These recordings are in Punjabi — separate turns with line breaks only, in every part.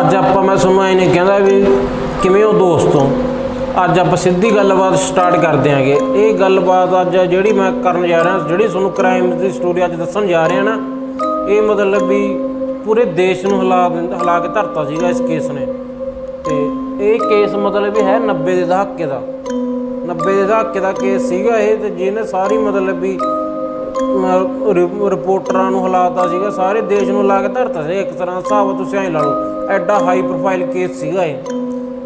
ਅੱਜ ਆਪਾਂ ਮੈਂ ਤੁਹਾਨੂੰ ਐ ਨਹੀਂ ਕਹਿੰਦਾ ਵੀ ਕਿਵੇਂ ਹੋ ਦੋਸਤੋ ਅੱਜ ਆਪਾਂ ਸਿੱਧੀ ਗੱਲਬਾਤ ਸਟਾਰਟ ਕਰਦੇ ਆਂਗੇ। ਇਹ ਗੱਲਬਾਤ ਅੱਜ ਜਿਹੜੀ ਮੈਂ ਕਰਨ ਜਾ ਰਿਹਾ, ਜਿਹੜੀ ਤੁਹਾਨੂੰ ਕ੍ਰਾਈਮ ਦੀ ਸਟੋਰੀ ਅੱਜ ਦੱਸਣ ਜਾ ਰਿਹਾ ਨਾ, ਇਹ ਮਤਲਬ ਵੀ ਪੂਰੇ ਦੇਸ਼ ਨੂੰ ਹਿਲਾ ਦਿੰਦਾ ਹਿਲਾ ਕੇ ਧਰਤਾ ਸੀਗਾ ਇਸ ਕੇਸ ਨੇ। ਤੇ ਇਹ ਕੇਸ ਮਤਲਬ ਵੀ ਹੈ 90 ਦੇ ਦਹਾਕੇ ਦਾ। 90 ਦੇ ਦਹਾਕੇ ਦਾ ਕੇਸ ਸੀਗਾ ਇਹ ਤੇ ਜਿਹਨੇ ਸਾਰੀ ਮਤਲਬ ਵੀ ਰਿ- ਰਿਪੋਰਟਰਾਂ ਨੂੰ ਹਲਾਤਾ ਸੀਗਾ, ਸਾਰੇ ਦੇਸ਼ ਨੂੰ ਲਾ ਕੇ ਧਰਤਾ ਸੀ, ਇੱਕ ਤਰ੍ਹਾਂ ਦਾ ਹਿਸਾਬ ਤੁਸੀਂ ਐਂ ਲਾ ਲਓ, ਐਡਾ ਹਾਈ ਪ੍ਰੋਫਾਈਲ ਕੇਸ ਸੀਗਾ ਇਹ।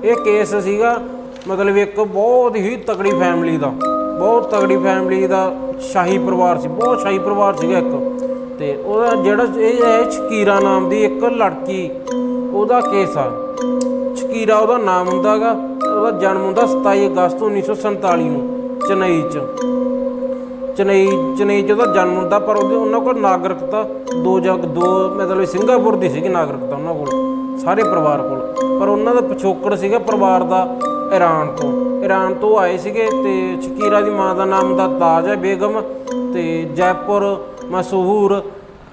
ਇਹ ਕੇਸ ਸੀਗਾ, ਮਤਲਬ ਇੱਕ ਬਹੁਤ ਹੀ ਤਕੜੀ ਫੈਮਿਲੀ ਦਾ, ਬਹੁਤ ਤਕੜੀ ਫੈਮਿਲੀ ਦਾ ਸ਼ਾਹੀ ਪਰਿਵਾਰ ਸੀ, ਬਹੁਤ ਸ਼ਾਹੀ ਪਰਿਵਾਰ ਸੀਗਾ ਇੱਕ। ਤੇ ਉਹਦਾ ਜਿਹੜਾ ਇਹ ਹੈ ਸ਼ਕੀਰਾ ਨਾਮ ਦੀ ਇੱਕ ਲੜਕੀ, ਉਹਦਾ ਕੇਸ ਆ। ਸ਼ਕੀਰਾ ਉਹਦਾ ਨਾਮ ਹੁੰਦਾਗਾ ਉਹਦਾ ਜਨਮ ਹੁੰਦਾ 27 ਅਗਸਤ 1947 ਨੂੰ, ਚੇਨਈ 'ਚ। ਚੇਨਈ ਚੇਨਈ 'ਚ ਉਹਦਾ ਜਨਮ ਹੁੰਦਾ, ਪਰ ਉਹਦੇ ਉਹਨਾਂ ਕੋਲ ਨਾਗਰਿਕਤਾ ਦੋ ਜਗ ਦੋ, ਮਤਲਬ ਸਿੰਗਾਪੁਰ ਦੀ ਸੀਗੀ ਨਾਗਰਿਕਤਾ ਉਹਨਾਂ ਕੋਲ, ਸਾਰੇ ਪਰਿਵਾਰ ਕੋਲ। ਪਰ ਉਹਨਾਂ ਦਾ ਪਿਛੋਕੜ ਸੀਗਾ ਪਰਿਵਾਰ ਦਾ ਈਰਾਨ ਤੋਂ। ਈਰਾਨ ਤੋਂ ਆਏ ਸੀਗੇ ਤੇ ਸ਼ਕੀਰਾ ਦੀ ਮਾਂ ਦਾ ਨਾਮ ਦਾ ਤਾਜ ਹੈ, ਬੇਗਮ, ਤੇ ਜੈਪੁਰ ਮਸਹੂਰ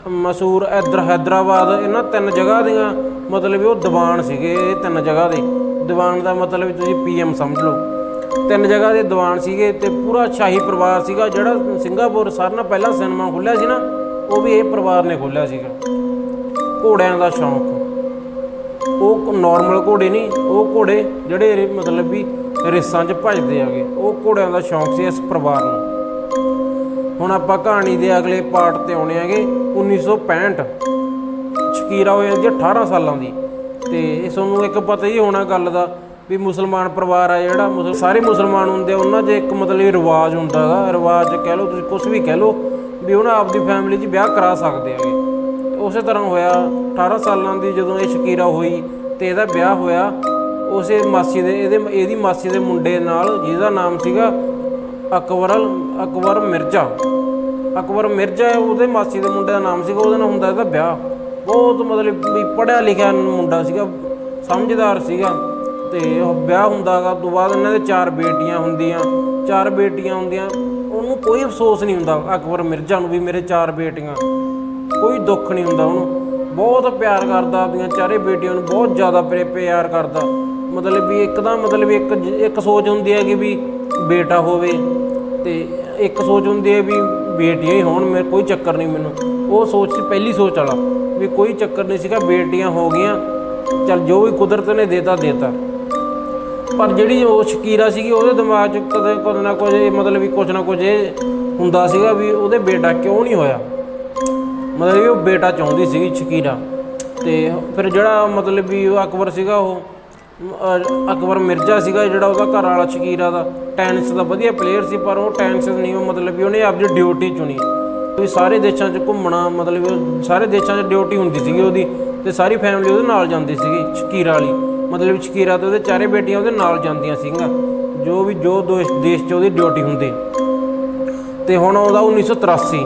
ਮਸੂਰ ਇਧਰ ਹੈਦਰਾਬਾਦ, ਇਹਨਾਂ ਤਿੰਨ ਜਗ੍ਹਾ ਦੀਆਂ ਮਤਲਬ ਉਹ ਦੀਵਾਨ ਸੀਗੇ, ਇਹ ਤਿੰਨ ਜਗ੍ਹਾ ਦੇ। ਦੀਵਾਨ ਦਾ ਮਤਲਬ ਵੀ ਤੁਸੀਂ ਪੀਐਮ ਸਮਝ ਲਓ। ਤਿੰਨ ਜਗ੍ਹਾ ਦੇ ਦੀਵਾਨ ਸੀਗੇ ਤੇ ਪੂਰਾ ਸ਼ਾਹੀ ਪਰਿਵਾਰ ਸੀਗਾ, ਜਿਹੜਾ ਸਿੰਗਾਪੁਰ ਸਾਰਿਆਂ ਨਾਲ ਪਹਿਲਾਂ ਸਿਨੇਮਾ ਖੁੱਲਿਆ ਸੀ ਨਾ, ਉਹ ਵੀ ਇਹ ਪਰਿਵਾਰ ਨੇ ਖੋਲ੍ਹਿਆ ਸੀਗਾ। ਘੋੜਿਆਂ ਦਾ ਸ਼ੌਂਕ। ਉਹ ਨਾਰਮਲ ਘੋੜੇ ਨਹੀਂ, ਉਹ ਘੋੜੇ ਜਿਹੜੇ ਮਤਲਬ ਵੀ ਰੇਸਾਂ 'ਚ ਭੱਜਦੇ ਆਗੇ ਉਹ ਘੋੜਿਆਂ ਦਾ ਸ਼ੌਂਕ ਸੀ ਇਸ ਪਰਿਵਾਰ ਨੂੰ। ਹੁਣ ਆਪਾਂ ਕਹਾਣੀ ਦੇ ਅਗਲੇ ਪਾਰਟ ਤੇ ਆਉਣੇ ਆਗੇ 1965 ਸ਼ਕੀਰਾ ਹੋਇਆ ਜੀ 18 ਸਾਲਾਂ ਦੀ। ਤੇ ਇਹ ਤੁਹਾਨੂੰ ਇੱਕ ਪਤਾ ਹੀ ਹੋਣਾ ਗੱਲ ਦਾ ਵੀ ਮੁਸਲਮਾਨ ਪਰਿਵਾਰ ਆ ਜਿਹੜਾ, ਮੁਸਲ, ਸਾਰੇ ਮੁਸਲਮਾਨ ਹੁੰਦੇ ਆ, ਉਹਨਾਂ 'ਚ ਇੱਕ ਮਤਲਬ ਰਿਵਾਜ ਹੁੰਦਾ ਹੈਗਾ ਰਿਵਾਜ ਕਹਿ ਲਓ, ਤੁਸੀਂ ਕੁਝ ਵੀ ਕਹਿ ਲਓ, ਵੀ ਉਹਨਾਂ ਆਪਦੀ ਫੈਮਿਲੀ 'ਚ ਵਿਆਹ ਕਰਾ ਸਕਦੇ ਆਗੇ ਉਸੇ ਤਰ੍ਹਾਂ ਹੋਇਆ 18 ਸਾਲਾਂ ਦੀ ਜਦੋਂ ਇਹ ਸ਼ਕੀਰਾ ਹੋਈ ਤੇ ਇਹਦਾ ਵਿਆਹ ਹੋਇਆ, ਉਸੇ ਮਾਸੀ ਦੇ, ਇਹਦੇ, ਇਹਦੀ ਮਾਸੀ ਦੇ ਮੁੰਡੇ ਨਾਲ ਜਿਹਦਾ ਨਾਮ ਸੀਗਾ ਅਕਬਰ ਅਕਬਰ ਮਿਰਜ਼ਾ। ਅਕਬਰ ਮਿਰਜ਼ਾ ਉਹਦੇ ਮਾਸੀ ਦੇ ਮੁੰਡੇ ਦਾ ਨਾਮ ਸੀਗਾ, ਉਹਦੇ ਨਾਲ ਹੁੰਦਾ ਇਹਦਾ ਵਿਆਹ। ਬਹੁਤ ਮਤਲਬ ਵੀ ਪੜਿਆ ਲਿਖਿਆ ਮੁੰਡਾ ਸੀਗਾ, ਸਮਝਦਾਰ ਸੀਗਾ। ਤੇ ਉਹ ਵਿਆਹ ਹੁੰਦਾਗਾ ਤੋਂ ਬਾਅਦ ਇਹਨਾਂ ਦੇ ਚਾਰ ਬੇਟੀਆਂ ਹੁੰਦੀਆਂ, ਚਾਰ ਬੇਟੀਆਂ ਹੁੰਦੀਆਂ, ਉਹਨੂੰ ਕੋਈ ਅਫਸੋਸ ਨਹੀਂ ਹੁੰਦਾ, ਅਕਬਰ ਮਿਰਜ਼ਾ ਨੂੰ ਵੀ ਮੇਰੇ ਚਾਰ ਬੇਟੀਆਂ। ਕੋਈ ਦੁੱਖ ਨਹੀਂ ਹੁੰਦਾ ਉਹਨੂੰ। ਬਹੁਤ ਪਿਆਰ ਕਰਦਾ ਆਪਣੀਆਂ ਚਾਰੇ ਬੇਟੀਆਂ ਨੂੰ, ਬਹੁਤ ਜ਼ਿਆਦਾ ਪਿਆ- ਪਿਆਰ ਕਰਦਾ। ਮਤਲਬ ਵੀ ਇੱਕ ਦਾ ਮਤਲਬ ਇੱਕ ਇੱਕ ਸੋਚ ਹੁੰਦੀ ਹੈ ਕਿ ਵੀ ਬੇਟਾ ਹੋਵੇ ਤੇ ਇੱਕ ਸੋਚ ਹੁੰਦੀ ਹੈ ਵੀ ਬੇਟੀਆਂ ਹੀ ਹੋਣ ਮੇਰੇ ਕੋਈ ਚੱਕਰ ਨਹੀਂ ਮੈਨੂੰ। ਉਹ ਸੋਚ ਸੀ, ਪਹਿਲੀ ਸੋਚ ਵਾਲਾ, ਵੀ ਕੋਈ ਚੱਕਰ ਨਹੀਂ ਸੀਗਾ, ਬੇਟੀਆਂ ਹੋ ਗਈਆਂ, ਚਲ ਜੋ ਵੀ ਕੁਦਰਤ ਨੇ ਦੇਤਾ ਦੇਤਾ। ਪਰ ਜਿਹੜੀ ਉਹ ਸ਼ਕੀਰਾ ਸੀਗੀ, ਉਹਦੇ ਦਿਮਾਗ 'ਚ ਕਦੇ ਕੁਝ ਨਾ ਕੁਝ ਮਤਲਬ ਵੀ ਕੁਝ ਨਾ ਕੁਝ ਇਹ ਹੁੰਦਾ ਸੀਗਾ ਵੀ ਉਹਦੇ ਬੇਟਾ ਕਿਉਂ ਨਹੀਂ ਹੋਇਆ? ਮਤਲਬ ਵੀ ਉਹ ਬੇਟਾ ਚਾਹੁੰਦੀ ਸੀਗੀ ਸ਼ਕੀਰਾ। ਤੇ ਫਿਰ ਜਿਹੜਾ ਮਤਲਬ ਵੀ ਉਹ ਅਕਬਰ ਸੀਗਾ, ਉਹ ਅਕਬਰ ਮਿਰਜ਼ਾ ਸੀਗਾ ਜਿਹੜਾ ਉਹਦਾ ਘਰ ਵਾਲਾ ਸ਼ਕੀਰਾ ਦਾ। ਟੈਨਿਸ ਦਾ ਵਧੀਆ ਪਲੇਅਰ ਸੀ, ਪਰ ਉਹ ਟੈਨਿਸ ਨਹੀਂ, ਉਹ ਮਤਲਬ ਵੀ ਉਹਨੇ ਆਪਣੀ ਡਿਊਟੀ ਚੁਣੀ। ਵੀ ਸਾਰੇ ਦੇਸ਼ਾਂ 'ਚ ਘੁੰਮਣਾ, ਮਤਲਬ ਉਹ ਸਾਰੇ ਦੇਸ਼ਾਂ 'ਚ ਡਿਊਟੀ ਹੁੰਦੀ ਸੀਗੀ ਉਹਦੀ, ਤੇ ਸਾਰੀ ਫੈਮਿਲੀ ਉਹਦੇ ਨਾਲ ਜਾਂਦੀ ਸੀਗੀ ਸ਼ਕੀਰਾ ਵਾਲੀ। ਮਤਲਬ ਸ਼ਕੀਰਾ ਤੇ ਉਹਦੇ ਚਾਰੇ ਬੇਟੀਆਂ ਉਹਦੇ ਨਾਲ ਜਾਂਦੀਆਂ ਸੀਗੀਆਂ। ਜੋ ਵੀ, ਜੋ ਦੇਸ਼ ਦੇਸ਼ 'ਚ ਉਹਦੀ ਡਿਊਟੀ ਹੁੰਦੀ। ਤੇ ਹੁਣ ਉਹਦਾ 1983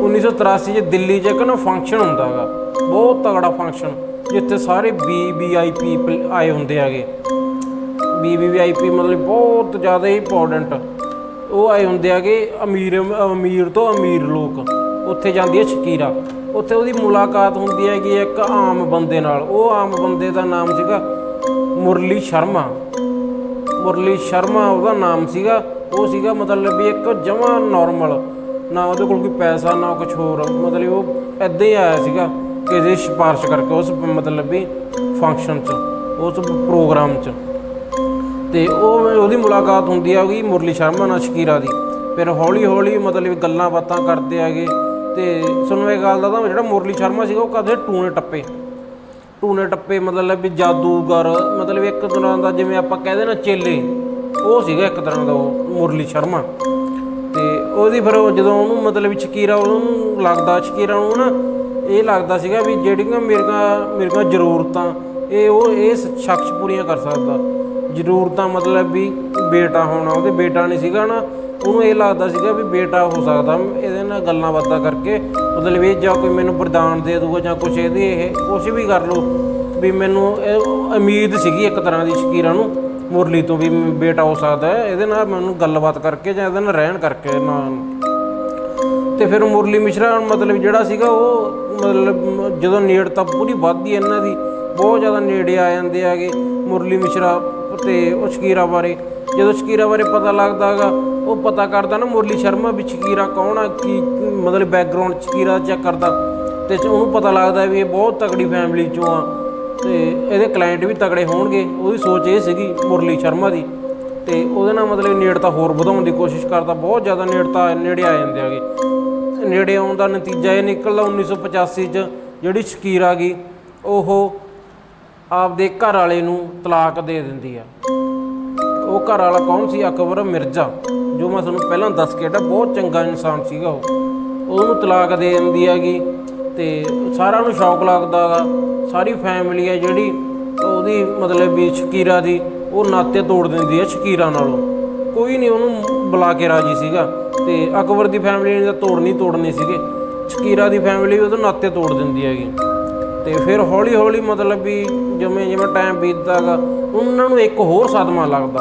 1983 ਚ ਦਿੱਲੀ 'ਚ ਇੱਕ ਨਾ ਫੰਕਸ਼ਨ ਹੁੰਦਾ ਹੈਗਾ ਬਹੁਤ ਤਗੜਾ ਫੰਕਸ਼ਨ ਜਿੱਥੇ ਸਾਰੇ ਵੀਵੀਆਈਪੀ ਆਏ ਹੁੰਦੇ ਹੈਗੇ। ਵੀਵੀਆਈਪੀ ਮਤਲਬ ਬਹੁਤ ਜ਼ਿਆਦਾ ਇੰਪੋਰਟੈਂਟ ਉਹ ਆਏ ਹੁੰਦੇ ਹੈਗੇ ਅਮੀਰ ਅਮੀਰ ਤੋਂ ਅਮੀਰ ਲੋਕ। ਉੱਥੇ ਜਾਂਦੀ ਹੈ ਸ਼ਕੀਰਾ। ਉੱਥੇ ਉਹਦੀ ਮੁਲਾਕਾਤ ਹੁੰਦੀ ਹੈਗੀ ਇੱਕ ਆਮ ਬੰਦੇ ਨਾਲ। ਉਹ ਆਮ ਬੰਦੇ ਦਾ ਨਾਮ ਸੀਗਾ ਮੁਰਲੀ ਸ਼ਰਮਾ। ਮੁਰਲੀ ਸ਼ਰਮਾ ਉਹਦਾ ਨਾਮ ਸੀਗਾ। ਉਹ ਸੀਗਾ ਮਤਲਬ ਵੀ ਇੱਕ ਜਮਾਂ ਨਾਰਮਲ ਨਾ ਉਹਦੇ ਕੋਲ ਕੋਈ ਪੈਸਾ, ਨਾ ਕੁਝ ਹੋਰ। ਮਤਲਬ ਉਹ ਐਦਾਂ ਹੀ ਆਇਆ ਸੀਗਾ ਕਿਸੇ ਸਿਫਾਰਿਸ਼ ਕਰਕੇ ਉਸ ਮਤਲਬ ਵੀ ਫੰਕਸ਼ਨ 'ਚ, ਉਸ ਪ੍ਰੋਗਰਾਮ 'ਚ। ਤੇ ਉਹ ਉਹਦੀ ਮੁਲਾਕਾਤ ਹੁੰਦੀ ਆ ਉਹਦੀ ਮੁਰਲੀ ਸ਼ਰਮਾ ਨਾਲ ਸ਼ਕੀਰਾ ਦੀ। ਫਿਰ ਹੌਲੀ ਹੌਲੀ ਮਤਲਬ ਗੱਲਾਂ ਬਾਤਾਂ ਕਰਦੇ ਆਗੇ ਤੇ ਤੁਹਾਨੂੰ ਇਹ ਗੱਲ ਦਾ ਤਾਂ ਜਿਹੜਾ ਮੁਰਲੀ ਸ਼ਰਮਾ ਸੀਗਾ ਉਹ ਕਦੇ ਟੂਣੇ ਟੱਪੇ। ਟੂਨੇ ਟੱਪੇ, ਮਤਲਬ ਵੀ ਜਾਦੂਗਰ, ਮਤਲਬ ਇੱਕ ਤਰ੍ਹਾਂ ਦਾ ਜਿਵੇਂ ਆਪਾਂ ਕਹਿੰਦੇ ਨਾ ਚੇਲੇ, ਉਹ ਸੀਗਾ ਇੱਕ ਤਰ੍ਹਾਂ ਦਾ ਉਹ, ਮੁਰਲੀ ਸ਼ਰਮਾ। ਤੇ ਉਹਦੀ ਫਿਰ ਉਹ ਜਦੋਂ ਉਹਨੂੰ ਮਤਲਬ ਸ਼ਕੀਰਾ ਉਹਨੂੰ ਲੱਗਦਾ, ਸ਼ਕੀਰਾ ਨੂੰ ਨਾ ਇਹ ਲੱਗਦਾ ਸੀਗਾ ਵੀ ਜਿਹੜੀਆਂ ਮੇਰੀਆਂ ਮੇਰੀਆਂ ਜ਼ਰੂਰਤਾਂ, ਇਹ ਉਹ, ਇਹ ਸ਼ਖਸ ਪੂਰੀਆਂ ਕਰ ਸਕਦਾ। ਜ਼ਰੂਰਤਾਂ ਮਤਲਬ ਵੀ ਬੇਟਾ ਹੋਣਾ, ਉਹਦੇ ਬੇਟਾ ਨਹੀਂ ਸੀਗਾ ਨਾ ਉਹਨੂੰ ਇਹ ਲੱਗਦਾ ਸੀਗਾ ਵੀ ਬੇਟਾ ਹੋ ਸਕਦਾ ਇਹਦੇ ਨਾਲ ਗੱਲਾਂ ਬਾਤਾਂ ਕਰਕੇ, ਮਤਲਬ ਇਹ ਜਾਂ ਕੋਈ ਮੈਨੂੰ ਵਰਦਾਨ ਦੇ ਦੂਗਾ ਜਾਂ ਕੁਛ ਇਹਦੇ ਇਹ, ਕੁਛ ਵੀ ਕਰ ਲੋ ਵੀ ਮੈਨੂੰ ਇਹ ਉਮੀਦ ਸੀਗੀ ਇੱਕ ਤਰ੍ਹਾਂ ਦੀ ਸ਼ਕੀਰਾ ਨੂੰ, ਮੁਰਲੀ ਤੋਂ ਵੀ ਬੇਟਾ ਹੋ ਸਕਦਾ ਇਹਦੇ ਨਾਲ ਮੈਨੂੰ ਗੱਲਬਾਤ ਕਰਕੇ ਜਾਂ ਇਹਦੇ ਨਾਲ ਰਹਿਣ ਕਰਕੇ ਨਾਲ ਤੇ ਫਿਰ ਮੁਰਲੀ ਮਿਸ਼ਰਾ ਮਤਲਬ ਜਿਹੜਾ ਸੀਗਾ ਉਹ ਮਤਲਬ ਜਦੋਂ ਨੇੜਤਾ ਪੂਰੀ ਵੱਧਦੀ ਹੈ ਇਹਨਾਂ ਦੀ, ਬਹੁਤ ਜ਼ਿਆਦਾ ਨੇੜੇ ਆ ਜਾਂਦੇ ਹੈਗੇ, ਮੁਰਲੀ ਮਿਸ਼ਰਾ ਤੇ ਉਹ ਸ਼ਕੀਰਾ ਬਾਰੇ, ਜਦੋਂ ਸ਼ਕੀਰਾ ਬਾਰੇ ਪਤਾ ਲੱਗਦਾ ਹੈਗਾ, ਉਹ ਪਤਾ ਕਰਦਾ ਨਾ ਮੁਰਲੀ ਸ਼ਰਮਾ ਵੀ ਸ਼ਕੀਰਾ ਕੌਣ ਆ, ਕੀ ਮਤਲਬ ਬੈਕਗ੍ਰਾਉਂਡ ਸ਼ਕੀਰਾ ਚੈੱਕ ਕਰਦਾ। ਤੇ ਉਹਨੂੰ ਪਤਾ ਲੱਗਦਾ ਵੀ ਇਹ ਬਹੁਤ ਤਕੜੀ ਫੈਮਿਲੀ ਚੋਂ ਆ, ਤੇ ਇਹਦੇ ਕਲਾਇੰਟ ਵੀ ਤਗੜੇ ਹੋਣਗੇ, ਉਹਦੀ ਸੋਚ ਇਹ ਸੀਗੀ ਮੁਰਲੀ ਸ਼ਰਮਾ ਦੀ। ਤੇ ਉਹਦੇ ਨਾਲ ਮਤਲਬ ਨੇੜਤਾ ਹੋਰ ਵਧਾਉਣ ਦੀ ਕੋਸ਼ਿਸ਼ ਕਰਦਾ, ਬਹੁਤ ਜ਼ਿਆਦਾ ਨੇੜਤਾ ਨੇੜੇ ਆ ਜਾਂਦੇ ਹੈਗੇ। ਨੇੜੇ ਆਉਣ ਦਾ ਨਤੀਜਾ ਇਹ ਨਿਕਲਦਾ 1985 ਚ, ਜਿਹੜੀ ਸ਼ਕੀਰਾ ਗਈ, ਉਹ ਆਪਦੇ ਘਰ ਵਾਲੇ ਨੂੰ ਤਲਾਕ ਦੇ ਦਿੰਦੀ ਆ। ਉਹ ਘਰ ਵਾਲਾ ਕੌਣ ਸੀ? ਅਕਬਰ ਮਿਰਜ਼ਾ। ਜੋ ਮੈਂ ਤੁਹਾਨੂੰ ਪਹਿਲਾਂ ਦੱਸ ਕੇ ਹਟਿਆ, ਬਹੁਤ ਚੰਗਾ ਇਨਸਾਨ ਸੀਗਾ ਉਹ। ਉਹਨੂੰ ਤਲਾਕ ਦੇ ਦਿੰਦੀ ਹੈਗੀ ਤੇ ਸਾਰਿਆਂ ਨੂੰ ਸ਼ੌਕ ਲੱਗਦਾ ਗਾ। ਸਾਰੀ ਫੈਮਿਲੀ ਹੈ ਜਿਹੜੀ ਉਹਦੀ ਮਤਲਬ ਵੀ ਸ਼ਕੀਰਾ ਦੀ, ਉਹ ਨਾਤੇ ਤੋੜ ਦਿੰਦੀ ਹੈ ਸ਼ਕੀਰਾ ਨਾਲੋਂ। ਕੋਈ ਨਹੀਂ ਉਹਨੂੰ ਬੁਲਾ ਕੇ ਰਾਜੀ ਸੀਗਾ। ਤੇ ਅਕਬਰ ਦੀ ਫੈਮਿਲੀ ਨੇ ਤਾਂ ਤੋੜਨੀ ਤੋੜਨੀ ਸੀਗੇ। ਸ਼ਕੀਰਾ ਦੀ ਫੈਮਿਲੀ ਉਹਦੇ ਨਾਤੇ ਤੋੜ ਦਿੰਦੀ ਹੈਗੀ। ਤੇ ਫਿਰ ਹੌਲੀ ਹੌਲੀ ਮਤਲਬ ਵੀ ਜਿਵੇਂ ਜਿਵੇਂ ਟਾਈਮ ਬੀਤਦਾਗਾ ਉਹਨਾਂ ਨੂੰ ਇੱਕ ਹੋਰ ਸਦਮਾ ਲੱਗਦਾ।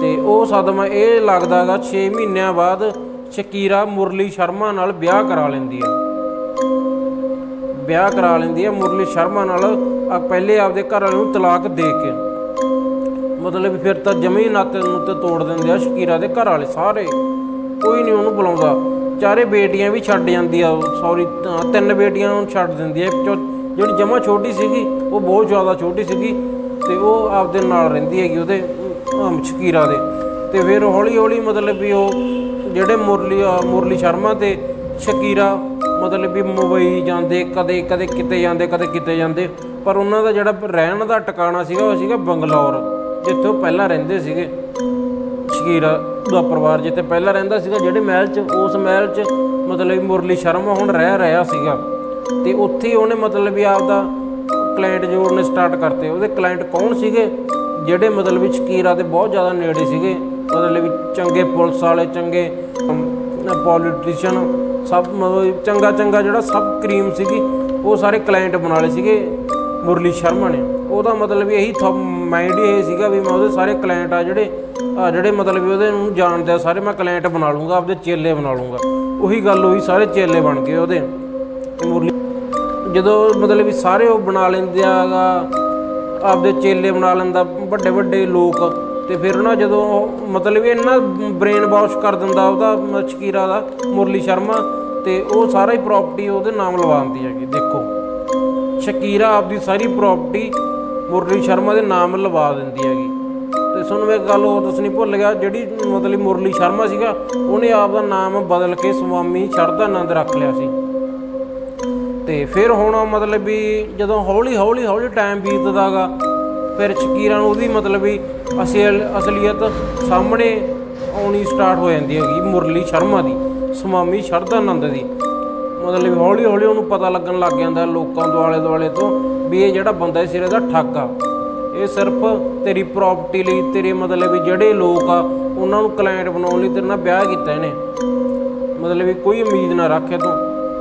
ਤੇ ਉਹ ਸਦਮਾ ਇਹ ਲੱਗਦਾਗਾ 6 ਮਹੀਨਿਆਂ ਬਾਅਦ ਸ਼ਕੀਰਾ ਮੁਰਲੀ ਸ਼ਰਮਾ ਨਾਲ ਵਿਆਹ ਕਰਾ ਲੈਂਦੀ ਹੈ। ਵਿਆਹ ਕਰਾ ਲੈਂਦੀ ਹੈ ਮੁਰਲੀ ਸ਼ਰਮਾ ਨਾਲ ਪਹਿਲੇ ਆਪਦੇ ਘਰ ਵਾਲੇ ਨੂੰ ਤਲਾਕ ਦੇ ਕੇ। ਮਤਲਬ ਫਿਰ ਤਾਂ ਜਮੀ ਨਾਤੇ ਨੂੰ ਤੇ ਤੋੜ ਦਿੰਦੇ ਆ ਸ਼ਕੀਰਾ ਦੇ ਘਰ ਵਾਲੇ ਸਾਰੇ। ਕੋਈ ਨਹੀਂ ਉਹਨੂੰ ਬੁਲਾਉਂਦਾ। ਚਾਰੇ ਬੇਟੀਆਂ ਵੀ ਛੱਡ ਜਾਂਦੀ ਆ ਸੌਰੀ ਤਿੰਨ ਬੇਟੀਆਂ ਨੂੰ ਛੱਡ ਦਿੰਦੀ ਆ ਚੌ- ਜਿਹੜੀ ਜਮਾ ਛੋਟੀ ਸੀਗੀ ਉਹ ਬਹੁਤ ਜ਼ਿਆਦਾ ਛੋਟੀ ਸੀਗੀ ਤੇ ਉਹ ਆਪਦੇ ਨਾਲ ਰਹਿੰਦੀ ਹੈਗੀ ਉਹਦੇ ਅਮ, ਸ਼ਕੀਰਾ ਦੇ। ਤੇ ਫਿਰ ਹੌਲੀ ਹੌਲੀ ਮਤਲਬ ਵੀ ਉਹ ਜਿਹੜੇ ਮੁਰਲੀ ਮੁਰਲੀ ਸ਼ਰਮਾ ਤੇ ਸ਼ਕੀਰਾ ਮਤਲਬ ਵੀ ਮੁੰਬਈ ਜਾਂਦੇ ਕਦੇ ਕਦੇ ਕਿਤੇ ਜਾਂਦੇ ਕਦੇ ਕਿਤੇ ਜਾਂਦੇ। ਪਰ ਉਹਨਾਂ ਦਾ ਜਿਹੜਾ ਰਹਿਣ ਦਾ ਟਿਕਾਣਾ ਸੀਗਾ ਉਹ ਸੀਗਾ ਬੰਗਲੌਰ ਜਿੱਥੇ ਉਹ ਪਹਿਲਾਂ ਰਹਿੰਦੇ ਸੀਗੇ। ਸ਼ਕੀਰਾ ਦਾ ਪਰਿਵਾਰ ਜਿੱਥੇ ਪਹਿਲਾਂ ਰਹਿੰਦਾ ਸੀਗਾ ਜਿਹੜੇ ਮਹਿਲ 'ਚ ਉਸ ਮਹਿਲ 'ਚ ਮਤਲਬ ਮੁਰਲੀ ਸ਼ਰਮਾ ਹੁਣ ਰਹਿ ਰਿਹਾ ਸੀਗਾ। ਤੇ ਉੱਥੇ ਉਹਨੇ ਮਤਲਬ ਵੀ ਆਪਦਾ ਕਲਾਇੰਟ ਜੋੜਨੇ ਸਟਾਰਟ ਕਰਤੇ, ਉਹਦੇ ਕਲਾਇੰਟ ਕੌਣ ਸੀਗੇ? ਜਿਹੜੇ ਮਤਲਬ ਵੀ ਸ਼ਕੀਰਾ ਦੇ ਬਹੁਤ ਜ਼ਿਆਦਾ ਨੇੜੇ ਸੀਗੇ। ਮਤਲਬ ਵੀ ਚੰਗੇ ਪੁਲਿਸ ਵਾਲੇ, ਚੰਗੇ ਪੋਲੀਟੀਸ਼ੀਅਨ ਸਭ ਮਤਲਬ ਚੰਗਾ ਚੰਗਾ ਜਿਹੜਾ ਸਭ ਕਰੀਮ ਸੀਗੀ, ਉਹ ਸਾਰੇ ਕਲਾਇੰਟ ਬਣਾ ਲਏ ਸੀਗੇ ਮੁਰਲੀ ਸ਼ਰਮਾ ਨੇ। ਉਹਦਾ ਮਤਲਬ ਇਹੀ ਮਾਈਂਡ ਹੀ ਇਹ ਸੀਗਾ ਵੀ ਮੈਂ ਉਹਦੇ ਸਾਰੇ ਕਲਾਇੰਟ ਆ ਜਿਹੜੇ ਆ ਜਿਹੜੇ ਮਤਲਬ ਵੀ ਉਹਦੇ ਨੂੰ ਜਾਣਦੇ ਆ, ਸਾਰੇ ਮੈਂ ਕਲਾਇੰਟ ਬਣਾ ਲੂੰਗਾ ਆਪਦੇ ਚੇਲੇ ਬਣਾ ਲੂੰਗਾ ਉਹੀ ਗੱਲ ਹੋਈ ਸਾਰੇ ਚੇਲੇ ਬਣ ਗਏ ਉਹਦੇ। ਮੁਰਲੀ ਜਦੋਂ ਮਤਲਬ ਵੀ ਸਾਰੇ ਉਹ ਬਣਾ ਲੈਂਦੇ ਆਗਾ ਆਪਦੇ ਚੇਲੇ ਬਣਾ ਲੈਂਦਾ, ਵੱਡੇ ਵੱਡੇ ਲੋਕ, ਤੇ ਫਿਰ ਨਾ ਜਦੋਂ ਉਹ ਮਤਲਬ ਵੀ ਇੰਨਾ ਬ੍ਰੇਨ ਵਾਸ਼ ਕਰ ਦਿੰਦਾ ਉਹਦਾ ਸ਼ਕੀਰਾ ਦਾ, ਮੁਰਲੀ ਸ਼ਰਮਾ, ਤੇ ਉਹ ਸਾਰਾ ਹੀ ਪ੍ਰਾਪਰਟੀ ਉਹਦੇ ਨਾਮ ਲਵਾਉਂਦੀ ਹੈਗੀ, ਦੇਖੋ। ਸ਼ਕੀਰਾ ਆਪਦੀ ਸਾਰੀ ਪ੍ਰਾਪਰਟੀ ਮੁਰਲੀ ਸ਼ਰਮਾ ਦੇ ਨਾਮ ਲਵਾ ਦਿੰਦੀ ਹੈਗੀ। ਤੇ ਤੁਹਾਨੂੰ ਮੈਂ ਇੱਕ ਗੱਲ ਹੋਰ ਦੱਸਣੀ ਭੁੱਲ ਗਿਆ, ਜਿਹੜੀ ਮਤਲਬ ਮੁਰਲੀ ਸ਼ਰਮਾ ਸੀਗਾ, ਉਹਨੇ ਆਪ ਦਾ ਨਾਮ ਬਦਲ ਕੇ ਸਵਾਮੀ ਸ਼ਰਦਾਨੰਦ ਰੱਖ ਲਿਆ ਸੀ। ਤੇ ਫਿਰ ਹੁਣ ਮਤਲਬ ਵੀ ਜਦੋਂ ਹੌਲੀ ਹੌਲੀ ਹੌਲੀ ਟਾਈਮ ਬੀਤਦਾਗਾ ਫਿਰ ਸ਼ਕੀਰਾਂ ਨੂੰ ਉਹਦੀ ਮਤਲਬ ਵੀ ਅਸਲ ਅਸਲੀਅਤ ਸਾਹਮਣੇ ਆਉਣੀ ਸਟਾਰਟ ਹੋ ਜਾਂਦੀ ਹੈਗੀ, ਮੁਰਲੀ ਸ਼ਰਮਾ ਦੀ ਸਵਾਮੀ ਸ਼ਰਦਾਨੰਦ ਦੀ। ਮਤਲਬ ਹੌਲੀ ਹੌਲੀ ਉਹਨੂੰ ਪਤਾ ਲੱਗਣ ਲੱਗ ਜਾਂਦਾ ਲੋਕਾਂ ਦੁਆਲੇ ਦੁਆਲੇ ਤੋਂ ਵੀ ਇਹ ਜਿਹੜਾ ਬੰਦਾ ਸਿਰੇ ਦਾ ਠੱਗ ਆ। ਇਹ ਸਿਰਫ ਤੇਰੀ ਪ੍ਰਾਪਰਟੀ ਲਈ, ਤੇਰੇ ਮਤਲਬ ਵੀ ਜਿਹੜੇ ਲੋਕ ਆ, ਉਹਨਾਂ ਨੂੰ ਕਲਾਇੰਟ ਬਣਾਉਣ ਲਈ ਤੇਰੇ ਨਾਲ ਵਿਆਹ ਕੀਤਾ ਇਹਨੇ। ਮਤਲਬ ਵੀ ਕੋਈ ਉਮੀਦ ਨਾ ਰੱਖੇ ਤੂੰ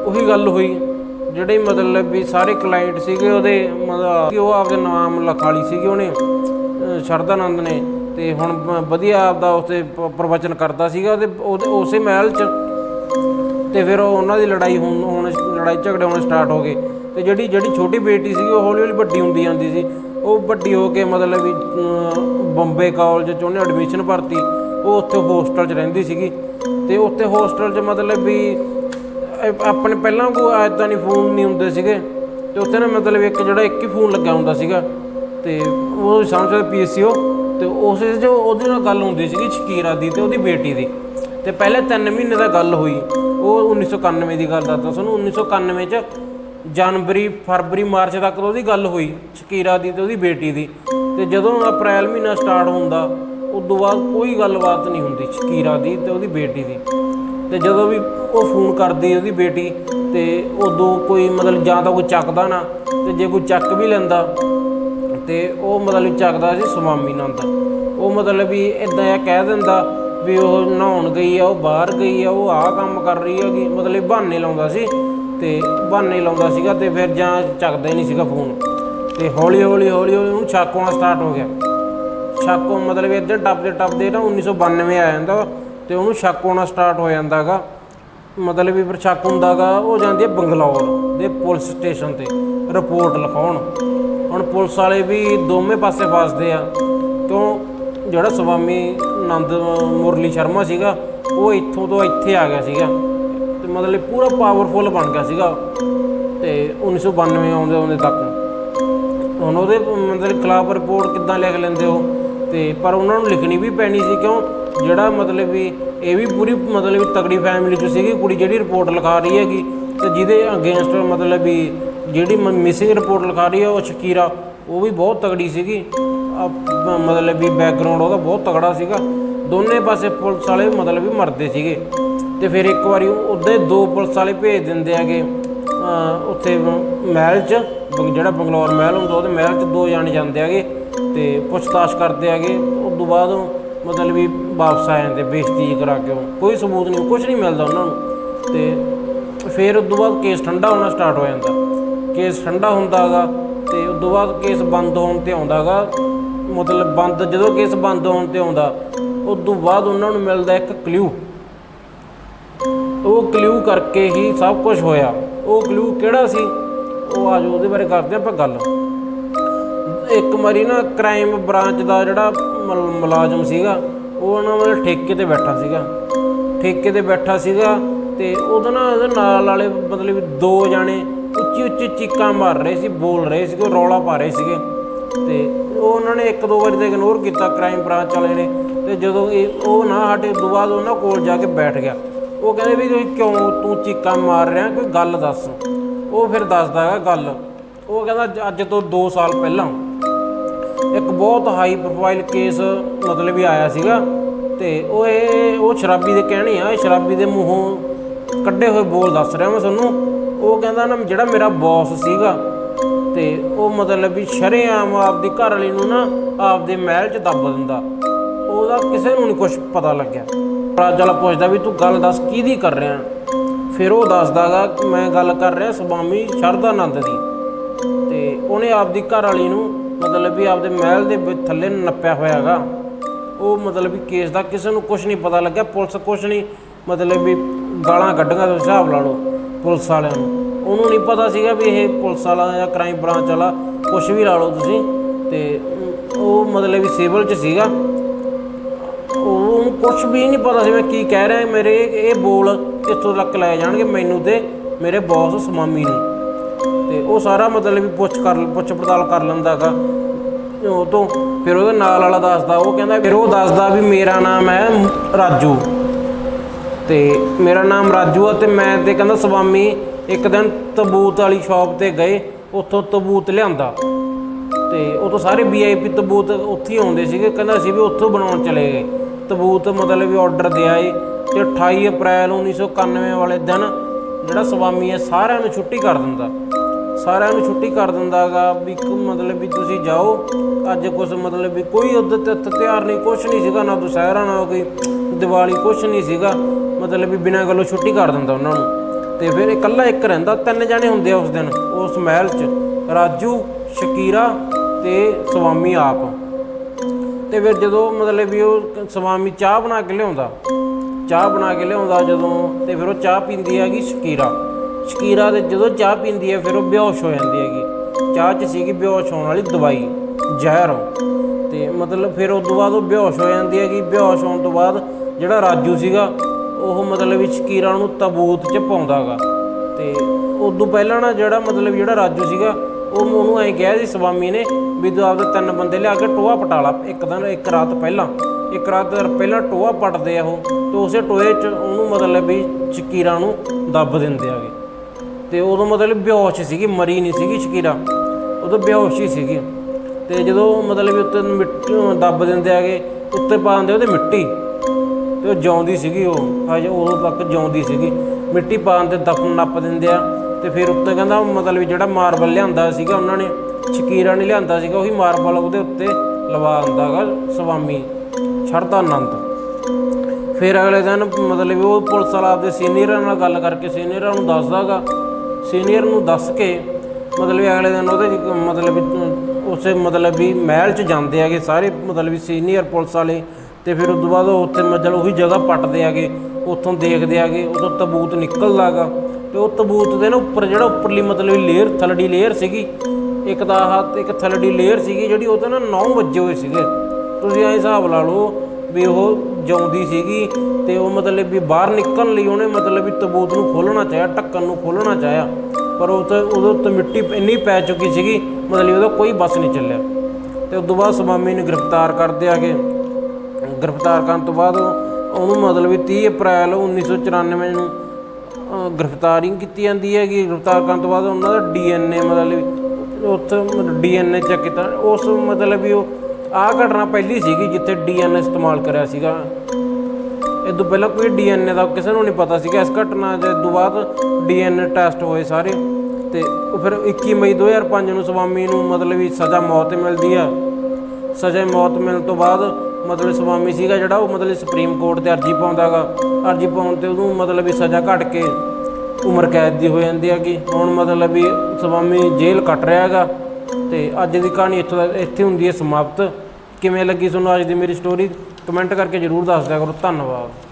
ਉਹੀ ਗੱਲ ਹੋਈ। ਜਿਹੜੇ ਮਤਲਬ ਵੀ ਸਾਰੇ ਕਲਾਇੰਟ ਸੀਗੇ ਉਹਦੇ ਮਤਲਬ ਕਿ ਉਹ ਆਪਦੇ ਨਾਮ ਲਿਖਾ ਲਈ ਸੀਗੀ ਉਹਨੇ, ਅਹ ਸ਼ਰਦਾਨੰਦ ਨੇ ਤੇ ਹੁਣ ਵਧੀਆ ਆਪਦਾ ਉਸੇ ਪ੍ਰਵਚਨ ਕਰਦਾ ਸੀਗਾ ਉਹਦੇ ਉਸੇ ਮਹਿਲ 'ਚ। ਤੇ ਫਿਰ ਉਹ ਉਹਨਾਂ ਦੀ ਲੜਾਈ ਹੁਣ ਹੁਣ ਲੜਾਈ ਝਗੜੇ ਹੋਣੇ ਸਟਾਰਟ ਹੋ ਗਏ। ਤੇ ਜਿਹੜੀ ਜਿਹੜੀ ਛੋਟੀ ਬੇਟੀ ਸੀਗੀ ਉਹ ਹੌਲੀ ਹੌਲੀ ਵੱਡੀ ਹੁੰਦੀ ਜਾਂਦੀ ਸੀ। ਉਹ ਵੱਡੀ ਹੋ ਕੇ ਮਤਲਬ ਵੀ ਬੰਬੇ ਕਾਲਜ 'ਚ ਉਹਨੇ ਐਡਮਿਸ਼ਨ ਭਰਤੀ। ਉਹ ਉੱਥੇ ਹੋਸਟਲ 'ਚ ਰਹਿੰਦੀ ਸੀਗੀ। ਤੇ ਉੱਥੇ ਹੋਸਟਲ 'ਚ ਮਤਲਬ ਵੀ ਆਪਣੇ ਪਹਿਲਾਂ ਕੋਈ ਐਦਾਂ ਨਹੀਂ ਫੋਨ ਨਹੀਂ ਹੁੰਦੇ ਸੀਗੇ। ਤੇ ਉੱਥੇ ਨਾ ਮਤਲਬ ਇੱਕ ਜਿਹੜਾ ਇੱਕ ਹੀ ਫੋਨ ਲੱਗਿਆ ਹੁੰਦਾ ਸੀਗਾ। ਤੇ ਉਹ ਸਮਝਦੇ ਪੀਸੀਓ ਤੇ ਉਸੇ 'ਚ ਉਹਦੇ ਨਾਲ ਗੱਲ ਹੁੰਦੀ ਸੀਗੀ ਸ਼ਕੀਰਾ ਦੀ ਤੇ ਉਹਦੀ ਬੇਟੀ ਦੀ। ਤੇ ਪਹਿਲੇ 3 ਮਹੀਨੇ ਦਾ ਗੱਲ ਹੋਈ। ਉਹ 1991 ਦੀ ਗੱਲ ਦੱਸਦਾ ਤੁਹਾਨੂੰ। 1991 ਚ ਜਨਵਰੀ, ਫਰਵਰੀ, ਮਾਰਚ ਤੱਕ ਉਹਦੀ ਗੱਲ ਹੋਈ, ਸ਼ਕੀਰਾ ਦੀ ਤੇ ਉਹਦੀ ਬੇਟੀ ਦੀ। ਤੇ ਜਦੋਂ ਅਪ੍ਰੈਲ ਮਹੀਨਾ ਸਟਾਰਟ ਹੁੰਦਾ, ਉਦੋਂ ਬਾਅਦ ਕੋਈ ਗੱਲਬਾਤ ਨਹੀਂ ਹੁੰਦੀ ਸ਼ਕੀਰਾ ਦੀ ਤੇ ਉਹਦੀ ਬੇਟੀ ਦੀ। ਤੇ ਜਦੋਂ ਵੀ ਉਹ ਫੋਨ ਕਰਦੀ ਉਹਦੀ ਬੇਟੀ ਤੇ ਉਦੋਂ ਕੋਈ ਮਤਲਬ ਜਾਂ ਤਾਂ ਕੋਈ ਚੱਕਦਾ ਨਾ ਤੇ ਜੇ ਕੋਈ ਚੱਕ ਵੀ ਲੈਂਦਾ ਤੇ ਉਹ ਮਤਲਬ ਚੱਕਦਾ ਸੀ ਸਵਾਮੀ ਨੰਦ। ਉਹ ਮਤਲਬ ਵੀ ਇਦਾਂ ਇਹ ਕਹਿ ਦਿੰਦਾ ਵੀ ਉਹ ਨਹਾਉਣ ਗਈ ਆ, ਉਹ ਬਾਹਰ ਗਈ ਆ, ਉਹ ਆਹ ਕੰਮ ਕਰ ਰਹੀ ਆ ਹੈਗੀ। ਮਤਲਬ ਬਹਾਨੇ ਲਾਉਂਦਾ ਸੀ ਤੇ ਬਹਾਨੇ ਲਾਉਂਦਾ ਸੀਗਾ ਤੇ ਫਿਰ ਜਾਂ ਚੱਕਦਾ ਹੀ ਨਹੀਂ ਸੀਗਾ ਫੋਨ। ਤੇ ਹੌਲੀ ਹੌਲੀ ਹੌਲੀ ਹੌਲੀ ਉਹਨੂੰ ਸ਼ੱਕ ਹੋਣਾ ਸਟਾਰਟ ਹੋ ਗਿਆ। ਸ਼ੱਕ ਮਤਲਬ ਇੱਧਰ ਟੱਪਦੇ ਟੱਪਦੇ ਨਾ 1992 ਆ ਜਾਂਦਾ। ਵਾ ਤੇ ਉਹਨੂੰ ਸ਼ੱਕ ਹੋਣਾ ਸਟਾਰਟ ਹੋ ਜਾਂਦਾਗਾ। ਮਤਲਬ ਵੀ ਫਿਰ ਸ਼ੱਕ ਹੁੰਦਾਗਾ, ਉਹ ਜਾਂਦੀ ਹੈ ਬੰਗਲੌਰ ਦੇ ਪੁਲਿਸ ਸਟੇਸ਼ਨ ਤੇ ਰਿਪੋਰਟ ਲਿਖਾਉਣ। ਹੁਣ ਪੁਲਿਸ ਵਾਲੇ ਵੀ ਦੋਵੇਂ ਪਾਸੇ ਫਸਦੇ ਆ। ਕਿਉਂ? ਜਿਹੜਾ ਸਵਾਮੀ ਆਨੰਦ ਮੁਰਲੀ ਸ਼ਰਮਾ ਸੀਗਾ, ਉਹ ਇੱਥੋਂ ਤੋਂ ਇੱਥੇ ਆ ਗਿਆ ਸੀਗਾ। ਤੇ ਮਤਲਬ ਪੂਰਾ ਪਾਵਰਫੁਲ ਬਣ ਗਿਆ ਸੀਗਾ। ਤੇ 1992 ਆਉਂਦੇ ਆਉਂਦੇ ਤੱਕ। ਹੁਣ ਉਹਦੇ ਮਤਲਬ ਖਿਲਾਫ ਰਿਪੋਰਟ ਕਿੱਦਾਂ ਲਿਖ ਲੈਂਦੇ ਹੋ? ਤੇ ਪਰ ਉਹਨਾਂ ਨੂੰ ਲਿਖਣੀ ਵੀ ਪੈਣੀ ਸੀ। ਕਿਉਂ? ਜਿਹੜਾ ਮਤਲਬ ਵੀ ਇਹ ਵੀ ਪੂਰੀ ਮਤਲਬ ਵੀ ਤਗੜੀ ਫੈਮਿਲੀ ਚ ਸੀਗੀ, ਕੁੜੀ ਜਿਹੜੀ ਰਿਪੋਰਟ ਲਿਖਾ ਰਹੀ ਹੈਗੀ ਤੇ ਜਿਹਦੇ ਅਗੇਂਸਟ ਮਤਲਬ ਵੀ ਜਿਹੜੀ ਮਿਸਿੰਗ ਰਿਪੋਰਟ ਲਿਖਾ ਰਹੀ ਹੈ ਉਹ ਸ਼ਕੀਰਾ, ਉਹ ਵੀ ਬਹੁਤ ਤਗੜੀ ਸੀਗੀ। ਮਤਲਬ ਵੀ ਬੈਕਗ੍ਰਾਉਂਡ ਉਹਦਾ ਬਹੁਤ ਤਗੜਾ ਸੀਗਾ। ਦੋਨੇ ਪਾਸੇ ਪੁਲਿਸ ਵਾਲੇ ਮਤਲਬ ਵੀ ਮਰਦੇ ਸੀਗੇ। ਤੇ ਫਿਰ ਇੱਕ ਵਾਰੀ ਉਹਦੇ ਦੋ ਪੁਲਿਸ ਵਾਲੇ ਭੇਜ ਦਿੰਦੇ ਹੈਗੇ ਉੱਥੇ ਮਹਿਲ 'ਚ ਬੰਗ- ਜਿਹੜਾ ਬੰਗਲੌਰ ਮਹਿਲ ਹੁੰਦਾ, ਉਹਦੇ ਮਹਿਲ 'ਚ ਦੋ ਜਾਣੇ ਜਾਂਦੇ ਹੈਗੇ ਤੇ ਪੁੱਛਤਾਛ ਕਰਦੇ ਹੈਗੇ। ਉਸ ਤੋਂ ਬਾਅਦ ਉਹ ਮਤਲਬ ਵੀ ਵਾਪਸ ਆ ਜਾਂਦੇ, ਬੇਇੱਜ਼ਤੀ ਕਰਾ ਕੇ ਉਹ। ਕੋਈ ਸਬੂਤ ਨਹੀਂ ਕੁਝ ਨਹੀਂ ਮਿਲਦਾ ਉਹਨਾਂ ਨੂੰ। ਤੇ ਫਿਰ ਉਸ ਤੋਂ ਬਾਅਦ ਕੇਸ ਠੰਡਾ ਹੋਣਾ ਸਟਾਰਟ ਹੋ ਜਾਂਦਾ। ਕੇਸ ਠੰਡਾ ਹੁੰਦਾ ਹੈਗਾ ਤੇ ਉਸ ਤੋਂ ਬਾਅਦ ਕੇਸ ਬੰਦ ਹੋਣ ਤੇ ਆਉਂਦਾ ਹੈਗਾ ਮਤਲਬ ਬੰਦ, ਜਦੋਂ ਕੇਸ ਬੰਦ ਹੋਣ ਤੇ ਆਉਂਦਾ, ਉਸ ਤੋਂ ਬਾਅਦ ਉਹਨਾਂ ਨੂੰ ਮਿਲਦਾ ਇੱਕ ਕਲੂ ਉਹ ਕਲੂ ਕਰਕੇ ਹੀ ਸਭ ਕੁਝ ਹੋਇਆ। ਉਹ ਕਲੂ ਕਿਹੜਾ ਸੀ? ਉਹ ਆਜੋ ਉਹਦੇ ਬਾਰੇ ਕਰਦੇ ਆਪਾਂ ਗੱਲ। ਇੱਕ ਵਾਰੀ ਨਾ ਕ੍ਰਾਈਮ ਬ੍ਰਾਂਚ ਦਾ ਜਿਹੜਾ ਮਲ- ਮੁਲਾਜ਼ਮ ਸੀਗਾ, ਉਹ ਨਾ ਮਤਲਬ ਠੇਕੇ ਤੇ ਬੈਠਾ ਸੀਗਾ। ਠੇਕੇ ਤੇ ਬੈਠਾ ਸੀਗਾ ਤੇ ਉਹਦੇ ਨਾਲ ਉਹਦੇ ਨਾਲ ਵਾਲੇ ਮਤਲਬ ਦੋ ਜਾਣੇ ਉੱਚੀ ਉੱਚੀ ਚੀਕਾਂ ਮਾਰ ਰਹੇ ਸੀ, ਬੋਲ ਰਹੇ ਸੀਗੇ ਰੌਲਾ ਪਾ ਰਹੇ ਸੀਗੇ। ਤੇ ਉਹ ਉਹਨਾਂ ਨੇ ਇੱਕ ਦੋ ਵਾਰੀ ਤਾਂ ਇਗਨੋਰ ਕੀਤਾ ਕ੍ਰਾਈਮ ਬ੍ਰਾਂਚ ਵਾਲੇ ਨੇ ਤੇ ਜਦੋਂ ਇਹ ਉਹ ਨਾ ਹਟੇ ਤੋਂ ਬਾਅਦ ਉਹਨਾਂ ਕੋਲ ਜਾ ਕੇ ਬੈਠ ਗਿਆ। ਉਹ ਕਹਿੰਦੇ ਵੀ ਤੁਸੀਂ ਕਿਉਂ ਤੂੰ ਚੀਕਾਂ ਮਾਰ ਰਿਹਾ, ਕੋਈ ਗੱਲ ਦੱਸ। ਉਹ ਫਿਰ ਦੱਸਦਾ ਹੈਗਾ ਗੱਲ। ਉਹ ਕਹਿੰਦਾ ਅੱਜ- ਅੱਜ ਤੋਂ 2 ਸਾਲ ਪਹਿਲਾਂ ਇੱਕ ਬਹੁਤ ਹਾਈ ਪ੍ਰੋਫਾਈਲ ਕੇਸ ਮਤਲਬ ਵੀ ਆਇਆ ਸੀਗਾ ਤੇ ਉਹ ਇਹ, ਉਹ ਸ਼ਰਾਬੀ ਦੇ ਕਹਿਣੇ ਆ, ਇਹ ਸ਼ਰਾਬੀ ਦੇ ਮੂੰਹੋਂ ਕੱਢੇ ਹੋਏ ਬੋਲ ਦੱਸ ਰਿਹਾ ਮੈਂ ਤੁਹਾਨੂੰ। ਉਹ ਕਹਿੰਦਾ ਨਾ ਜਿਹੜਾ ਮੇਰਾ ਬੌਸ ਸੀਗਾ ਤੇ ਉਹ ਮਤਲਬ ਵੀ ਸ਼ਰੇਆਮ ਆਪਦੀ ਘਰ ਵਾਲੀ ਨੂੰ ਨਾ ਆਪਦੇ ਮਹਿਲ 'ਚ ਦੱਬ ਦਿੰਦਾ। ਉਹਦਾ ਕਿਸੇ ਨੂੰ ਨਹੀਂ ਕੁਝ ਪਤਾ ਲੱਗਿਆ। ਰਾਜ ਵਾਲਾ ਪੁੱਛਦਾ ਵੀ ਤੂੰ ਗੱਲ ਦੱਸ ਕਿਹਦੀ ਕਰ ਰਿਹਾ? ਫਿਰ ਉਹ ਦੱਸਦਾਗਾ ਕਿ ਮੈਂ ਗੱਲ ਕਰ ਰਿਹਾ ਸੁਭਾਮੀ ਸ਼ਰਦਾਨੰਦ ਦੀ। ਤੇ ਉਹਨੇ ਆਪਦੀ ਘਰ ਵਾਲੀ ਨੂੰ ਮਤਲਬ ਵੀ ਆਪਦੇ ਮਹਿਲ ਦੇ ਵਿੱਚ ਥੱਲੇ ਨੱਪਿਆ ਹੋਇਆ ਹੈਗਾ ਉਹ ਮਤਲਬ ਵੀ ਕੇਸ ਦਾ ਕਿਸੇ ਨੂੰ ਕੁਝ ਨਹੀਂ ਪਤਾ ਲੱਗਿਆ, ਪੁਲਿਸ ਕੁਝ ਨਹੀਂ, ਮਤਲਬ ਵੀ ਗਾਲਾਂ ਕੱਢੀਆਂ ਤੋਂ ਹਿਸਾਬ ਲਾ ਲਓ ਪੁਲਿਸ ਵਾਲਿਆਂ ਨੂੰ। ਉਹਨੂੰ ਨਹੀਂ ਪਤਾ ਸੀਗਾ ਵੀ ਇਹ ਪੁਲਿਸ ਵਾਲਾ ਜਾਂ ਕ੍ਰਾਈਮ ਬ੍ਰਾਂਚ ਵਾਲਾ ਕੁਝ ਵੀ ਲਾ ਲਓ ਤੁਸੀਂ। ਤੇ ਉਹ ਮਤਲਬ ਵੀ ਸਿਵਲ 'ਚ ਸੀਗਾ। ਉਹਨੂੰ ਕੁਝ ਵੀ ਨਹੀਂ ਪਤਾ ਸੀ ਮੈਂ ਕੀ ਕਹਿ ਰਿਹਾ, ਮੇਰੇ ਇਹ ਬੋਲ ਇੱਥੋਂ ਤੱਕ ਲੈ ਜਾਣਗੇ ਮੈਨੂੰ ਤੇ ਮੇਰੇ ਬੌਸ ਸਮਾਮੀ ਨੂੰ। ਤੇ ਉਹ ਸਾਰਾ ਮਤਲਬ ਵੀ ਪੁੱਛ ਕਰ, ਪੁੱਛ ਪੜਤਾਲ ਕਰ ਲੈਂਦਾ ਹੈਗਾ ਉਹ ਤੋਂ ਫਿਰ ਉਹਦੇ ਨਾਲ ਵਾਲਾ ਦੱਸਦਾ, ਉਹ ਕਹਿੰਦਾ ਫਿਰ ਉਹ ਦੱਸਦਾ ਵੀ ਮੇਰਾ ਨਾਮ ਹੈ ਰਾਜੂ। ਤੇ ਮੇਰਾ ਨਾਮ ਰਾਜੂ ਆ ਤੇ ਮੈਂ ਤੇ ਕਹਿੰਦਾ ਸਵਾਮੀ ਇੱਕ ਦਿਨ ਤਬੂਤ ਵਾਲੀ ਸ਼ਾਪ ਤੇ ਗਏ, ਉੱਥੋਂ ਤਬੂਤ ਲਿਆਂਦਾ। ਤੇ ਉਤੋਂ ਸਾਰੇ ਵੀਆਈਪੀ ਤਬੂਤ ਉੱਥੇ ਹੀ ਆਉਂਦੇ ਸੀਗੇ, ਕਹਿੰਦਾ ਸੀ ਵੀ ਉੱਥੋਂ ਬਣਾਉਣ ਚਲੇ ਗਏ। ਤਬੂਤ ਮਤਲਬ ਵੀ ਆਰਡਰ ਦਿਆ ਏ ਤੇ 28 ਅਪ੍ਰੈਲ 1991 ਵਾਲੇ ਦਿਨ ਜਿਹੜਾ ਸਵਾਮੀ ਹੈ ਸਾਰਿਆਂ ਨੂੰ ਛੁੱਟੀ ਕਰ ਦਿੰਦਾ। ਸਾਰਿਆਂ ਨੂੰ ਛੁੱਟੀ ਕਰ ਦਿੰਦਾਗਾ ਵੀ ਇੱਕ ਮਤਲਬ ਵੀ ਤੁਸੀਂ ਜਾਓ। ਅੱਜ ਕੁਝ ਮਤਲਬ ਵੀ ਕੋਈ ਉਹਦੇ ਤੇ ਤ- ਤਿਉਹਾਰ ਨਹੀਂ, ਕੁਛ ਨਹੀਂ ਸੀਗਾ, ਨਾ ਦੁਸਹਿਰਾ, ਨਾ ਕੋਈ ਦੀਵਾਲੀ, ਕੁਛ ਨਹੀਂ ਸੀਗਾ। ਮਤਲਬ ਵੀ ਬਿਨਾਂ ਗੱਲੋਂ ਛੁੱਟੀ ਕਰ ਦਿੰਦਾ ਉਹਨਾਂ ਨੂੰ। ਤੇ ਫਿਰ ਇਕੱਲਾ ਇੱਕ ਰਹਿੰਦਾ, ਤਿੰਨ ਜਣੇ ਹੁੰਦੇ ਆ ਉਸ ਦਿਨ, ਉਸ ਮਹਿਲ 'ਚ, ਰਾਜੂ, ਸ਼ਕੀਰਾ ਤੇ ਸੁਆਮੀ ਆਪ। ਤੇ ਫਿਰ ਜਦੋਂ ਮਤਲਬ ਵੀ ਉਹ ਸੁਆਮੀ ਚਾਹ ਬਣਾ ਕੇ ਲਿਆਉਂਦਾ, ਚਾਹ ਬਣਾ ਕੇ ਲਿਆਉਂਦਾ ਜਦੋਂ, ਤੇ ਫਿਰ ਉਹ ਚਾਹ ਪੀਂਦੀ ਹੈਗੀ ਸ਼ਕੀਰਾ। ਸ਼ਕੀਰਾ ਦੇ ਜਦੋਂ ਚਾਹ ਪੀਂਦੀ ਹੈ, ਫਿਰ ਉਹ ਬੇਹੋਸ਼ ਹੋ ਜਾਂਦੀ ਹੈਗੀ। ਚਾਹ 'ਚ ਸੀਗੀ ਬੇਹੋਸ਼ ਹੋਣ ਵਾਲੀ ਦਵਾਈ, ਜ਼ਹਿਰ। ਤੇ ਮਤਲਬ ਫਿਰ ਉਸ ਤੋਂ ਬਾਅਦ ਉਹ ਬੇਹੋਸ਼ ਹੋ ਜਾਂਦੀ ਹੈਗੀ। ਬੇਹੋਸ਼ ਹੋਣ ਤੋਂ ਬਾਅਦ ਜਿਹੜਾ ਰਾਜੂ ਸੀਗਾ, ਉਹ ਮਤਲਬ ਵੀ ਸ਼ਕੀਰਾ ਨੂੰ ਤਬੂਤ 'ਚ ਪਾਉਂਦਾਗਾ ਤੇ ਉਦੋਂ ਪਹਿਲਾਂ ਨਾ ਜਿਹੜਾ ਮਤਲਬ ਜਿਹੜਾ ਰਾਜੂ ਸੀਗਾ, ਉਹ ਉਹਨੂੰ ਐਂ ਕਿਹਾ ਸੀ ਸਵਾਮੀ ਨੇ ਵੀ ਤੂੰ ਆਪਦੇ ਤਿੰਨ ਬੰਦੇ ਲਿਆ ਕੇ ਟੋਆ ਪਟਾਲਾ ਇੱਕ ਦਿਨ, ਇੱਕ ਰਾਤ ਪਹਿਲਾਂ। ਇੱਕ ਰਾਤ ਪਹਿਲਾਂ ਟੋਆ ਪਟਦੇ ਆ ਉਹ, ਤੇ ਉਸੇ ਟੋਏ 'ਚ ਉਹਨੂੰ ਮਤਲਬ ਵੀ ਸ਼ਕੀਰਾ ਨੂੰ ਦੱਬ ਦਿੰਦੇ ਆਗੇ ਤੇ ਉਦੋਂ ਮਤਲਬ ਬੇਹੋਸ਼ ਸੀਗੀ, ਮਰੀ ਨਹੀਂ ਸੀਗੀ ਸ਼ਕੀਰਾ। ਉਦੋਂ ਬੇਹੋਸ਼ ਹੀ ਸੀਗੀ। ਤੇ ਜਦੋਂ ਮਤਲਬ ਵੀ ਉੱਤੇ ਮਿੱਟੀ ਦੱਬ ਦਿੰਦੇ ਆਗੇ ਉੱਤੇ ਪਾ ਦਿੰਦੇ ਉਹਦੇ ਮਿੱਟੀ, ਤੇ ਉਹ ਜਿਉਂਦੀ ਸੀਗੀ ਉਹ। ਹਜੇ ਉਦੋਂ ਤੱਕ ਜਿਉਂਦੀ ਸੀਗੀ। ਮਿੱਟੀ ਪਾਉਣ ਤੇ ਦਫਨ ਨੱਪ ਦਿੰਦੇ ਆ, ਤੇ ਫਿਰ ਉੱਤੇ ਕਹਿੰਦਾ ਮਤਲਬ ਜਿਹੜਾ ਮਾਰਬਲ ਲਿਆਂਦਾ ਸੀਗਾ ਉਹਨਾਂ ਨੇ, ਸ਼ਕੀਰਾ ਨੇ ਲਿਆਂਦਾ ਸੀਗਾ, ਉਹੀ ਮਾਰਬਲ ਉਹਦੇ ਉੱਤੇ ਲਵਾ ਦਿੰਦਾਗਾ ਸਵਾਮੀ ਛੜਦਾ ਆਨੰਦ। ਫਿਰ ਅਗਲੇ ਦਿਨ ਮਤਲਬ ਉਹ ਪੁਲਿਸ ਵਾਲਾ ਆਪਦੇ ਸੀਨੀਅਰਾਂ ਨਾਲ ਗੱਲ ਕਰਕੇ ਸੀਨੀਅਰਾਂ ਨੂੰ ਦੱਸਦਾਗਾ ਸੀਨੀਅਰ ਨੂੰ ਦੱਸ ਕੇ ਮਤਲਬ ਵੀ ਅਗਲੇ ਦਿਨ ਉਹਦੇ ਚ ਮਤਲਬ ਵੀ ਉਸੇ ਮਤਲਬ ਵੀ ਮਹਿਲ 'ਚ ਜਾਂਦੇ ਹੈਗੇ ਸਾਰੇ ਮਤਲਬ ਵੀ ਸੀਨੀਅਰ ਪੁਲਿਸ ਵਾਲੇ ਤੇ ਫਿਰ ਉਸ ਤੋਂ ਬਾਅਦ ਉਹ ਉੱਥੇ ਮਤਲਬ ਉਹੀ ਜਗ੍ਹਾ ਪੱਟਦੇ ਆਗੇ ਉੱਥੋਂ ਦੇਖਦੇ ਆਗੇ ਉਦੋਂ ਤਬੂਤ ਨਿਕਲਦਾ ਗਾ ਤੇ ਉਹ ਤਬੂਤ ਦੇ ਨਾ ਉੱਪਰ ਜਿਹੜਾ ਉੱਪਰਲੀ ਮਤਲਬ ਲੇਅਰ, ਥਲੜੀ ਲੇਅਰ ਸੀਗੀ, ਇੱਕ ਤਾਂ ਹੱਥ ਇੱਕ ਥਲੜੀ ਲੇਅਰ ਸੀਗੀ ਜਿਹੜੀ ਉਹ ਤਾਂ ਨਾ 9 ਵੱਜੇ ਹੋਏ ਸੀਗੇ। ਤੁਸੀਂ ਐਂ ਹਿਸਾਬ ਲਾ ਲਓ ਵੀ ਉਹ ਜਿਉਂਦੀ ਸੀਗੀ ਤੇ ਉਹ ਮਤਲਬ ਵੀ ਬਾਹਰ ਨਿਕਲਣ ਲਈ ਉਹਨੇ ਮਤਲਬ ਵੀ ਤਬੂਤ ਨੂੰ ਖੋਲਣਾ ਚਾਹਿਆ ਢੱਕਣ ਨੂੰ ਖੋਲਣਾ ਚਾਹਿਆ। ਪਰ ਉਹ ਤੇ ਉਹਦੇ ਉੱਤੇ ਮਿੱਟੀ ਇੰਨੀ ਪੈ ਚੁੱਕੀ ਸੀਗੀ ਮਤਲਬ ਉਹਦਾ ਕੋਈ ਬਸ ਨਹੀਂ ਚੱਲਿਆ। ਤੇ ਉਸ ਤੋਂ ਬਾਅਦ ਸਵਾਮੀ ਨੂੰ ਗ੍ਰਿਫਤਾਰ ਕਰਦੇ ਆਗੇ ਗ੍ਰਿਫਤਾਰ ਕਰਨ ਤੋਂ ਬਾਅਦ ਉਹਨੂੰ ਮਤਲਬ ਵੀ 30 ਅਪ੍ਰੈਲ 1994 ਨੂੰ ਅਹ, ਗ੍ਰਿਫਤਾਰੀ ਕੀਤੀ ਜਾਂਦੀ ਹੈਗੀ। ਗ੍ਰਿਫਤਾਰ ਕਰਨ ਤੋਂ ਬਾਅਦ ਉਹਨਾਂ ਦਾ ਡੀਐਨਏ ਮਤਲਬ ਉੱਥੇ ਡੀਐਨਏ ਚੈੱਕ ਕੀਤਾ। ਉਸ ਮਤਲਬ ਵੀ ਉਹ ਆਹ ਘਟਨਾ ਪਹਿਲੀ ਸੀਗੀ ਜਿੱਥੇ ਡੀਐਨਏ ਇਸਤੇਮਾਲ ਕਰਿਆ ਸੀਗਾ। ਇਹ ਤੋਂ ਪਹਿਲਾਂ ਕੋਈ ਡੀਐਨਏ ਦਾ ਕਿਸੇ ਨੂੰ ਨਹੀਂ ਪਤਾ ਸੀਗਾ। ਇਸ ਘਟਨਾ ਦੇ ਤੋਂ ਬਾਅਦ ਡੀਐਨਏ ਟੈਸਟ ਹੋਏ ਸਾਰੇ ਤੇ ਉਹ ਫਿਰ 21 ਮਈ 2005 ਨੂੰ ਸੁਆਮੀ ਨੂੰ ਮਤਲਬ ਵੀ ਸਜ਼ਾ ਮੌਤ ਮਿਲਦੀ ਆ। ਸਜ਼ਾ ਮੌਤ ਮਿਲਣ ਤੋਂ ਬਾਅਦ ਮਤਲਬ ਸੁਆਮੀ ਸੀਗਾ ਜਿਹੜਾ, ਉਹ ਮਤਲਬ ਸੁਪਰੀਮ ਕੋਰਟ ਤੇ ਅਰਜੀ ਪਾਉਂਦਾਗਾ। ਅਰਜੀ ਪਾਉਣ ਤੇ ਉਹਨੂੰ ਮਤਲਬ ਵੀ ਸਜ਼ਾ ਘਟ ਕੇ ਉਮਰ ਕੈਦ ਦੀ ਹੋ ਜਾਂਦੀ ਹੈਗੀ। ਹੁਣ ਮਤਲਬ ਵੀ ਸੁਆਮੀ ਜੇਲ੍ਹ ਕੱਟ ਰਿਹਾ ਹੈਗਾ। ਤੇ ਅੱਜ ਦੀ ਕਹਾਣੀ ਇੱਥੋਂ ਦਾ- ਇੱਥੇ ਹੁੰਦੀ ਹੈ ਸਮਾਪਤ। ਕਿਵੇਂ ਲੱਗੀ ਤੁਹਾਨੂੰ ਅੱਜ ਦੀ ਮੇਰੀ ਸਟੋਰੀ ਕਮੈਂਟ ਕਰਕੇ ਜਰੂਰ ਦੱਸ ਦਿਆ ਕਰੋ। ਧੰਨਵਾਦ।